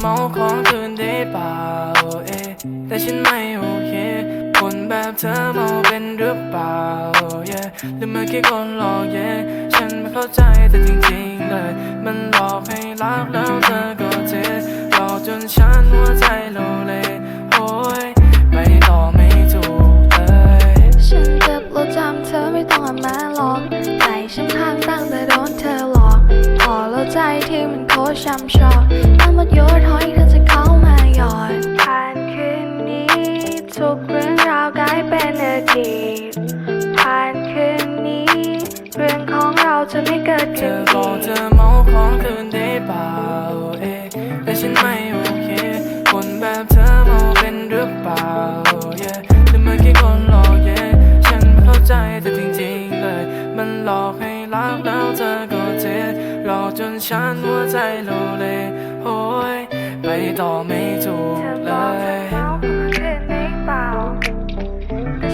เมาของคืนได้เปล่าเอะแต่ฉันไม่โอเค คนแบบเธอเมาเป็นหรือเปล่า yeah หรือมันแค่คนหลอก yeah ฉันไม่เข้าใจแต่จริงๆเลย มันหลอกให้รักแล้วเธอก็เทหลอกจนฉันหัวใจโลเลโอ้ยไปต่อไม่ถูกเลยฉันเจ็บแล้วจำเธอไม่ต้องอ่านมาหรอกใจฉันพังตั้งแต่โดนเธอหลอกพอแล้วใจที่มันโคตรช้ำชอก น้ำมันโยดหอยเธอจะเข้ามาหยอดผ่านคืนนี้ทุกเรื่องราวกลายเป็นอดีตผ่านคืนนี้ เรื่องของเราจะไม่เกิดขึ้นเธอบอกเธอเมาของคืนได้เปล่าเอะแต่ฉันไม่โอเคคนแบบเธอเมาเป็นหรือเปล่า yeah หรือมันแค่คนหลอก yeah ฉันเข้าใจแต่จริงๆเลย มันหลอกให้รักแล้วเธอก็เทหลอกจนฉันหัวใจโลเล ต่อไม่ถูกเธอเลบอกเธอเขาคืนนี้เปล่า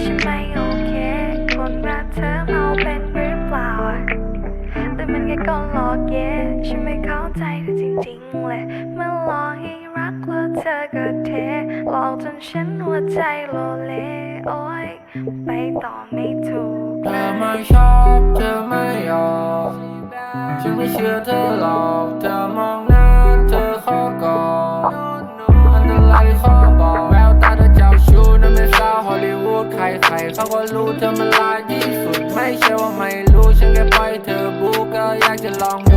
ทำไมโอเคคนรักเธอเมาเป็นหรือเปล่าหรือมันแค่ก้อนหลอกเย่ฉันไม่เข้าใจเธอจริงๆเลยมันหลอกให้รักแล้วเธอก็เทหลอกจนฉันหัวใจโลเลโอ้ยไปต่อไม่ถูกเธอไม่ชอบเธอไม่ยอมฉันไม่เชื่อเธอหรอกเธอมองหน้า เขาก็รู้เธอมันลายที่สุด ไม่ใช่ว่าไม่รู้ ฉันแค่ปล่อยเธอบูก็อยากจะลองดู